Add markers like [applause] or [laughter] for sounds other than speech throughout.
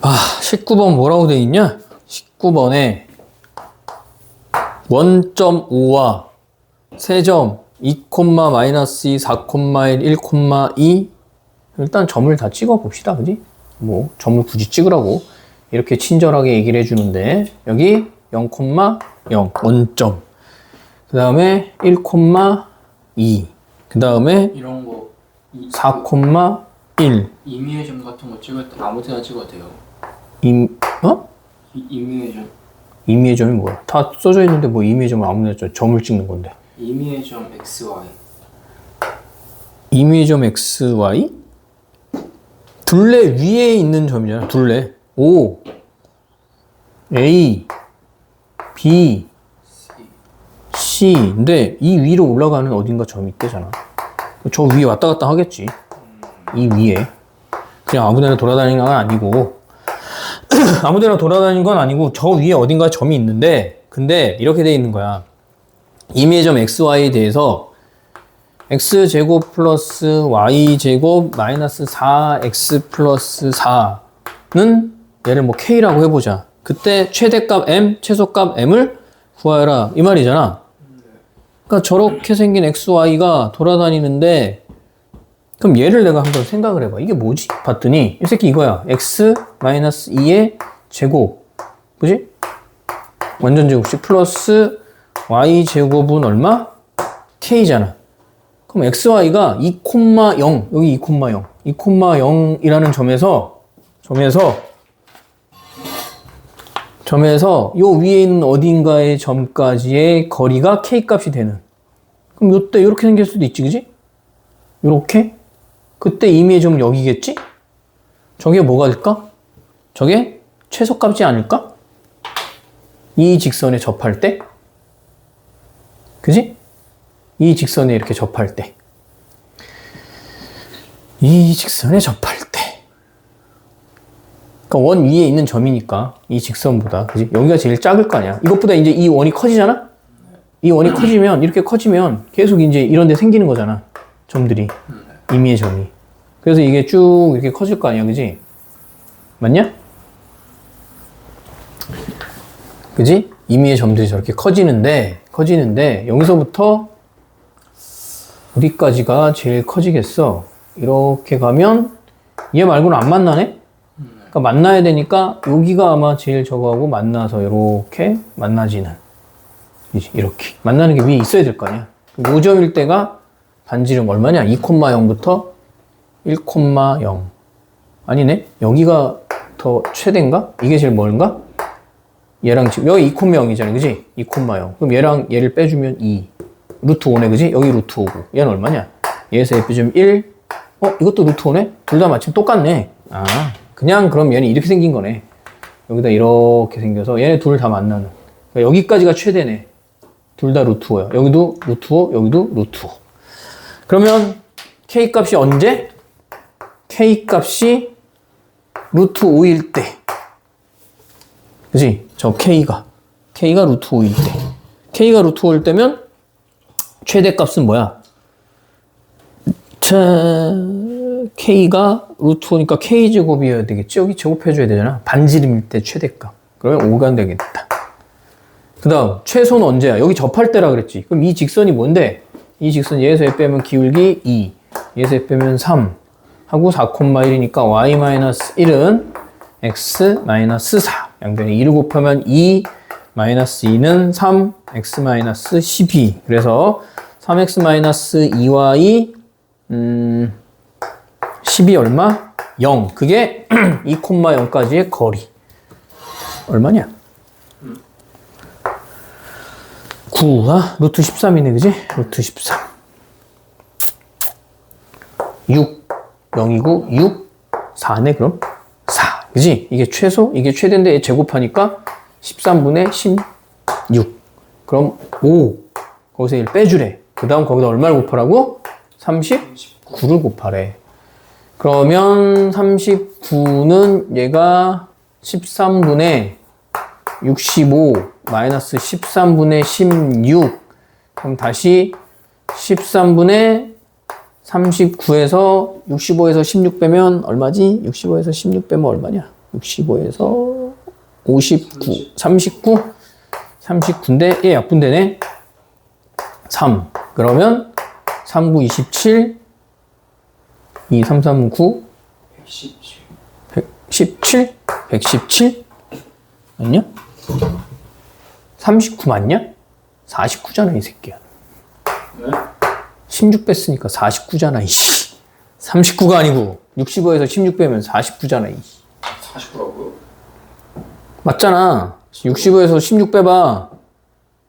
아, 19번 뭐라고 돼 있냐? 19번에 1.5와 세점 2, 마이너스 2, 4, 1, 1, 2 일단 점을 다 찍어 봅시다. 그지? 뭐 점을 굳이 찍으라고 이렇게 친절하게 얘기를 해 주는데 여기 0,0 원점 그 다음에 1,2 그 다음에 이런 거 이, 4,1 임의의 점 같은 거 찍을 때 아무 데나 찍어도 돼요. 임, 어? 이, 점. 임의의 점이 뭐야? 다 써져 있는데 뭐 임의의 점을 아무나 줘 점을 찍는 건데 임의의 점 x, y. 임의의 점 x, y? 둘레 위에 있는 점이잖아 둘레 O A B C 근데 이 위로 올라가는 어딘가 점이 있대잖아 저 위에 왔다 갔다 하겠지 이 위에 그냥 아무데나 돌아다니는 건 아니고 [clears throat] 아무데나 돌아다니는 건 아니고 저 위에 어딘가 점이 있는데 근데 이렇게 돼 있는 거야 임의의 점 xy에 대해서 x제곱 플러스 y제곱 마이너스 4x 플러스 4는 얘를 뭐 k라고 해보자. 그때 최대값 m, 최소값 m을 구하여라. 이 말이잖아. 그러니까 저렇게 생긴 xy가 돌아다니는데 그럼 얘를 내가 한번 생각을 해봐. 이게 뭐지? 봤더니 이 새끼 이거야. x 마이너스 2의 제곱. 그지? 완전 제곱식 플러스 y 제곱은 얼마? k잖아. 그럼 xy가 2,0 여기 2,0 2,0이라는 점에서 점에서 점에서 요 위에 있는 어딘가의 점까지의 거리가 k 값이 되는 그럼 요때 이렇게 생길 수도 있지 그지? 요렇게 그때 임의의 점은 여기겠지? 저게 뭐가 될까? 저게 최소값이 아닐까? 이 직선에 접할 때 그지? 이 직선에 이렇게 접할 때. 이 직선에 접할 때. 그러니까 원 위에 있는 점이니까 이 직선보다 그지? 여기가 제일 작을 거 아니야. 이것보다 이제 이 원이 커지잖아. 이 원이 커지면 이렇게 커지면 계속 이제 이런 데 생기는 거잖아. 점들이 임의의 점이. 그래서 이게 쭉 이렇게 커질 거 아니야, 그지? 맞냐? 그지? 임의의 점들이 저렇게 커지는데 커지는데 여기서부터 어디까지가 제일 커지겠어? 이렇게 가면 얘 말고는 안 만나네? 그러니까 만나야 되니까 여기가 아마 제일 저거하고 만나서 이렇게 만나지는 이렇게 만나는 게 위에 있어야 될 거 아니야? 요점일 때가 반지름 얼마냐? 2,0부터 1,0 아니네? 여기가 더 최대인가? 이게 제일 멀은가? 얘랑 지금 여기 2,0이잖아 그지? 2,0 그럼 얘랑 얘를 빼주면 2 루트 5네, 그지? 여기 루트 5고. 얘는 얼마냐? 얘에서 F점 1. 어, 이것도 루트 5네? 둘 다 마침 똑같네. 아, 그냥 그럼 얘는 이렇게 생긴 거네. 여기다 이렇게 생겨서 얘네 둘 다 만나는. 그러니까 여기까지가 최대네. 둘 다 루트 5야. 여기도 루트 5, 여기도 루트 5. 그러면 K 값이 언제? K 값이 루트 5일 때. 그지? 저 K가. K가 루트 5일 때. K가 루트 5일 때면 최대 값은 뭐야? 자, k가 루트 5니까 k제곱이어야 되겠지? 여기 제곱해줘야 되잖아. 반지름일 때 최대값. 그러면 5가 되겠다. 그 다음, 최소는 언제야? 여기 접할 때라 그랬지. 그럼 이 직선이 뭔데? 이 직선 f 빼면 기울기 2, 얘에서 f 빼면 3, 하고 4,1이니까 y-1은 x-4. 양변에 2를 곱하면 2, 마이너스 2는 3, x 마이너스 12. 그래서 3x 마이너스 2y 음, 10이 얼마? 0. 그게 [clears throat] 2,0까지의 거리. 얼마냐? 9가 루트 13이네, 그지? 루트 13. 6. 0이고 6. 4네, 그럼? 4. 그지? 이게 최소, 이게 최대인데 제곱하니까 13분의 16. 그럼 5. 거기서 1 빼주래. 그 다음 거기다 얼마를 곱하라고? 39를 곱하래. 그러면 39는 얘가 13분의 65 마이너스 13분의 16. 그럼 다시 13분의 39에서 65에서 16 빼면 얼마지? 65에서 16 빼면 얼마냐? 65에서 59, 39? 39인데 얘 약분되네. 3. 그러면 3, 9, 27, 2, 3, 3, 9, 117 117? 117? 아니냐? 39 맞냐? 49잖아, 이 새끼야. 네? 16 뺐으니까 49잖아, 이씨. 39가 아니고 65에서 16 빼면 49잖아, 이씨. 49라고요? 맞잖아. 65에서 16 빼봐.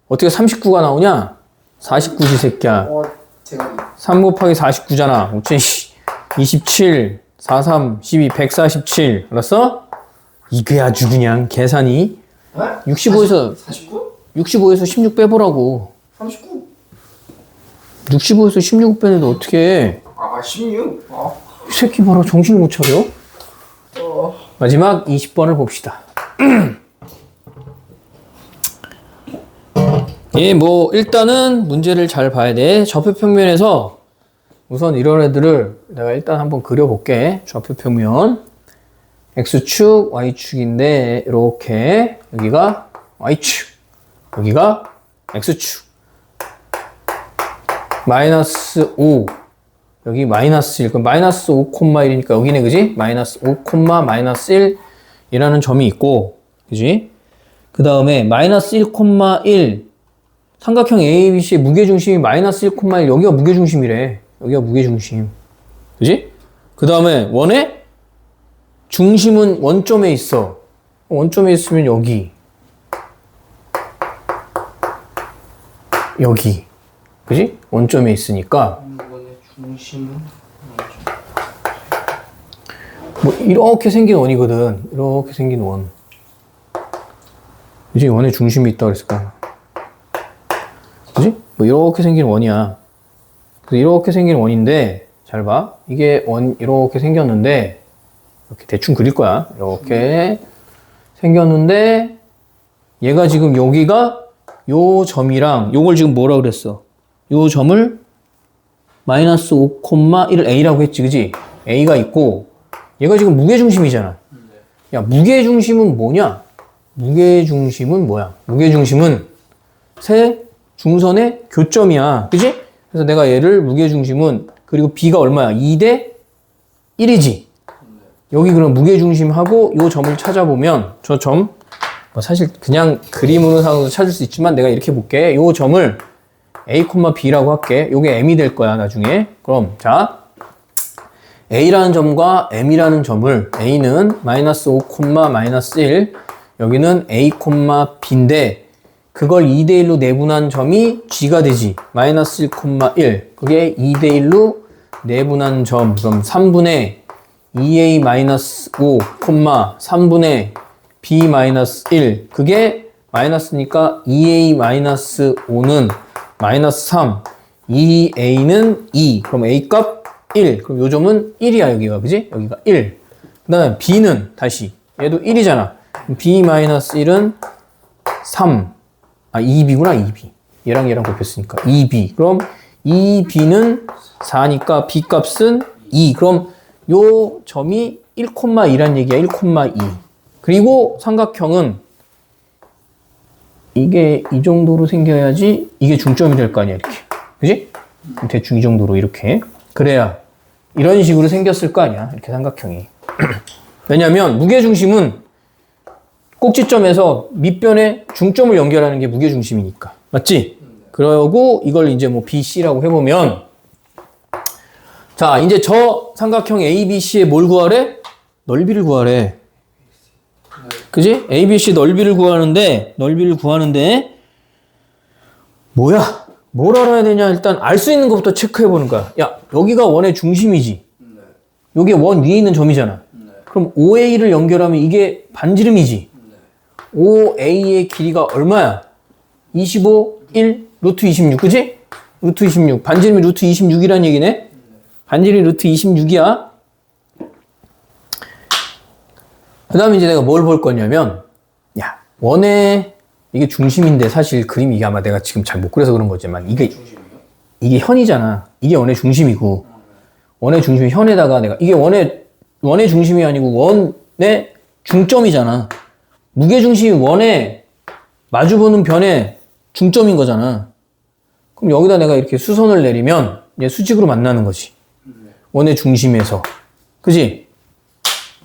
어떻게 39가 나오냐? 49지, 새끼야. 어 제가 3 곱하기 49잖아. 5 27, 43, 12, 147. 알았어? 이게 아주 그냥 계산이 네? 65에서 49? 65에서 16 빼보라고. 39? 65에서 16 빼는데 어떻게 해? 아 16? 아이 새끼 봐라 정신을 못 차려. 어. 마지막 20번을 봅시다. [clears throat] 예, 뭐 일단은 문제를 잘 봐야 돼. 좌표 평면에서 우선 이런 애들을 내가 일단 한번 그려볼게. 좌표 평면 x축, y축인데 이렇게 여기가 y축, 여기가 x축. 마이너스 5 여기 마이너스 1 그럼 마이너스 5,1이니까 여기네 그지? 마이너스 5, 마이너스 1이라는 점이 있고 그지? 그 다음에 마이너스 1,1 삼각형 ABC의 무게중심이 마이너스 1,1 여기가 무게중심이래 여기가 무게중심 그지? 그 다음에 원의 중심은 원점에 있어 원점에 있으면 여기 여기 그지? 원점에 있으니까 중심은 뭐 이렇게 생긴 원이거든. 이렇게 생긴 원. 그지? 원의 중심이 있다 그랬을까? 그지? 뭐 이렇게 생긴 원이야. 그래서 이렇게 생긴 원인데 잘 봐. 이게 원 이렇게 생겼는데 이렇게 대충 그릴 거야. 이렇게 생겼는데 얘가 지금 여기가 요 점이랑 요걸 지금 뭐라 그랬어? 요 점을 마이너스 5,1을 A라고 했지, 그지? A가 있고, 얘가 지금 무게중심이잖아. 야, 무게중심은 뭐냐? 무게중심은 뭐야? 무게중심은 세 중선의 교점이야. 그지? 그래서 내가 얘를 무게중심은, 그리고 B가 얼마야? 2대 1이지. 여기 그럼 무게중심하고 요 점을 찾아보면, 저 점, 뭐 사실 그냥 그림으로 상으로 찾을 수 있지만 내가 이렇게 볼게. 요 점을 A, B라고 할게. 요게 M이 될 거야, 나중에. 그럼, 자. A라는 점과 M이라는 점을 A는 마이너스 5, 마이너스 1 여기는 A, B인데 그걸 2대1로 내분한 점이 G가 되지. 마이너스 1, 1 그게 2대1로 내분한 점 그럼 3분의 2A 마이너스 5, 3분의 B 마이너스 1 그게 마이너스니까 2A 마이너스 5는 마이너스 3 2A는 2 그럼 A 값 1. 그럼 요 점은 1이야, 여기가. 그지? 여기가 1. 그 다음에 B는 다시. 얘도 1이잖아. B 마이너스 1은 3. 아, 2B구나, 2B. 얘랑 얘랑 곱했으니까. 2B. 그럼 2B는 4니까 B 값은 2. 그럼 요 점이 1,2란 얘기야, 1,2. 그리고 삼각형은 이게 이 정도로 생겨야지 이게 중점이 될 거 아니야, 이렇게. 그지? 대충 이 정도로 이렇게. 그래야 이런 식으로 생겼을 거 아니야. 이렇게 삼각형이. [clears throat] 왜냐면 무게중심은 꼭지점에서 밑변에 중점을 연결하는 게 무게중심이니까. 맞지? 그러고 이걸 이제 뭐 BC라고 해보면 자, 이제 저 삼각형 ABC의 뭘 구하래? 넓이를 구하래. 그지? ABC 넓이를 구하는데, 넓이를 구하는데, 뭐야? 뭘 알아야 되냐? 일단 알 수 있는 것부터 체크해 보는 거야. 야, 여기가 원의 중심이지. 네. 여기 원 위에 있는 점이잖아. 네. 그럼 OA를 연결하면 이게 반지름이지. 네. OA의 길이가 얼마야? 25, 1, 루트 26, 그지? 루트 26. 반지름이 루트 26이란 얘기네? 반지름이 루트 26이야. 그 다음에 이제 내가 뭘 볼 거냐면, 야, 원의, 이게 중심인데 사실 그림이 이게 아마 내가 지금 잘 못 그려서 그런 거지만, 이게? 이게 현이잖아. 이게 원의 중심이고, 원의 중심이 현에다가 내가 이게 원의 원의 중심이 아니고 원의 중점이잖아. 무게 중심이 원에 마주보는 변의 중점인 거잖아. 그럼 여기다 내가 이렇게 수선을 내리면 얘 수직으로 만나는 거지. 원의 중심에서. 그지?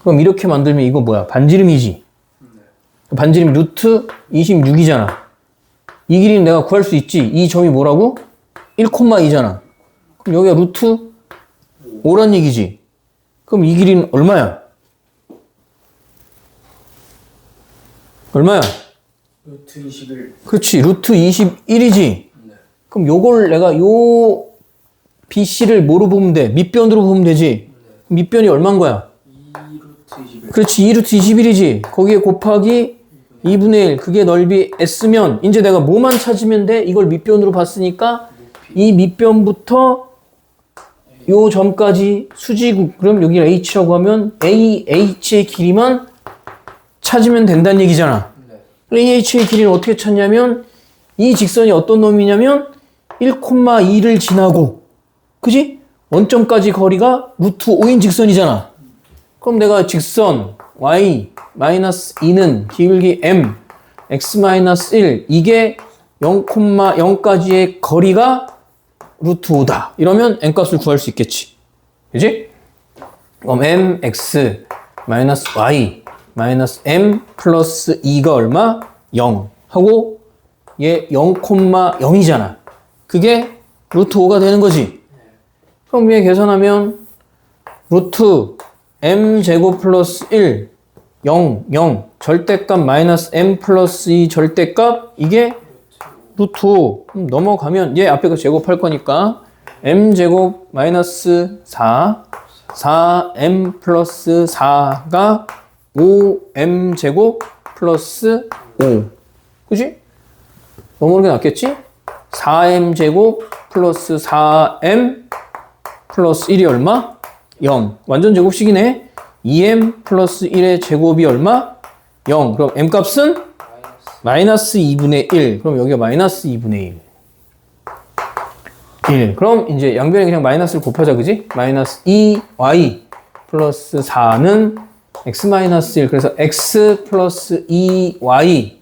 그럼 이렇게 만들면 이거 뭐야? 반지름이지? 반지름 루트 26이잖아. 이 길이는 내가 구할 수 있지. 이 점이 뭐라고? 1,2잖아. 그럼 여기가 루트 5란 얘기지. 그럼 이 길이는 얼마야? 얼마야? 루트 21 그렇지. 루트 21이지. 네. 그럼 요걸 내가 요 BC를 뭐로 보면 돼? 밑변으로 보면 되지. 밑변이 얼마인 거야? 2 루트 21 그렇지. 2루트 21이지. 거기에 곱하기 2분의 1. 그게 넓이 S면 이제 내가 뭐만 찾으면 돼? 이걸 밑변으로 봤으니까 이 밑변부터 요 점까지 수지국. 그럼 여기 H라고 하면 AH의 길이만 찾으면 된다는 얘기잖아. 네. AH의 길이는 어떻게 찾냐면 이 직선이 어떤 놈이냐면 1,2를 지나고 그지? 원점까지 거리가 루트 5인 직선이잖아. 그럼 내가 직선 y 마이너스 2는 기울기 m x 마이너스 1 이게 0,0까지의 거리가 루트 5다. 이러면 n 값을 구할 수 있겠지. 그지? 그럼 m x 마이너스 y 마이너스 m 플러스 2가 얼마? 0 하고 얘 0,0이잖아. 그게 루트 5가 되는 거지. 그럼 위에 계산하면 루트 m 제곱 플러스 1 0 0 절대값 마이너스 m 플러스 2 절대값 이게 루트 5 그럼 넘어가면 얘 앞에 거 제곱할 거니까 m 제곱 마이너스 4 4m 플러스 4가 5m 제곱 플러스 5 그지? 넘어오는 게 낫겠지? 4m 제곱 플러스 4m 플러스 1이 얼마? 0 완전 제곱식이네 2m 플러스 1의 제곱이 얼마? 0 그럼 m 값은? 마이너스 2분의 1 그럼 여기가 마이너스 2분의 1 1. 그럼 이제 양변에 그냥 마이너스를 곱하자, 그지? 마이너스 2y 플러스 4는 x 마이너스 1. 그래서 x 플러스 2y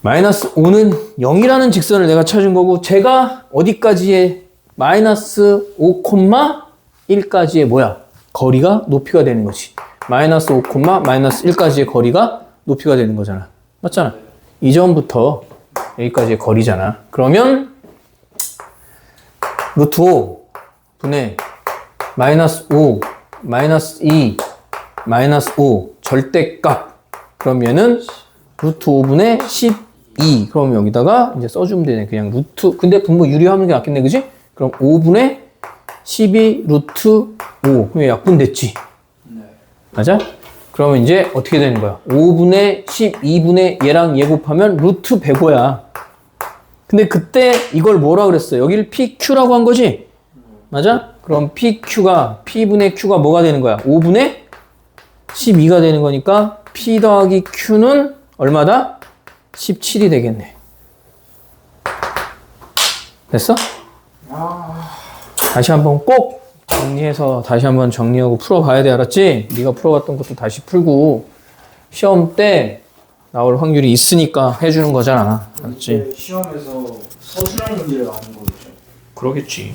마이너스 5는 0이라는 직선을 내가 찾은 거고, 제가 어디까지의 마이너스 5,1까지의 뭐야? 거리가 높이가 되는 거지. 마이너스 5, 마이너스 1까지의 거리가 높이가 되는 거잖아. 맞잖아. 이 점부터 여기까지의 거리잖아. 그러면 루트 5 분의 마이너스 5 마이너스 2 마이너스 5 절대값 그러면은 루트 5분의 12 그럼 여기다가 이제 써주면 되네 그냥 루트 근데 분모 유리하는 게 낫겠네 그지? 그럼 5분의 12 루트 5 그럼 약분됐지 네. 맞아? 그러면 이제 어떻게 되는 거야? 5분의 12분의 얘랑 얘 곱하면 루트 105야. 근데 그때 이걸 뭐라 그랬어? 여기를 PQ라고 한 거지? 맞아? 그럼 PQ가, P분의 Q가 뭐가 되는 거야? 5분의 12가 되는 거니까 P 더하기 Q는 얼마다? 17이 되겠네. 됐어? 다시 한번 꼭 정리해서 다시 한번 정리하고 풀어봐야 돼 알았지? 네가 풀어봤던 것도 다시 풀고 시험 때 나올 확률이 있으니까 해주는 거잖아 알았지? 시험에서 서술형 문제를 하는 거겠죠 그러겠지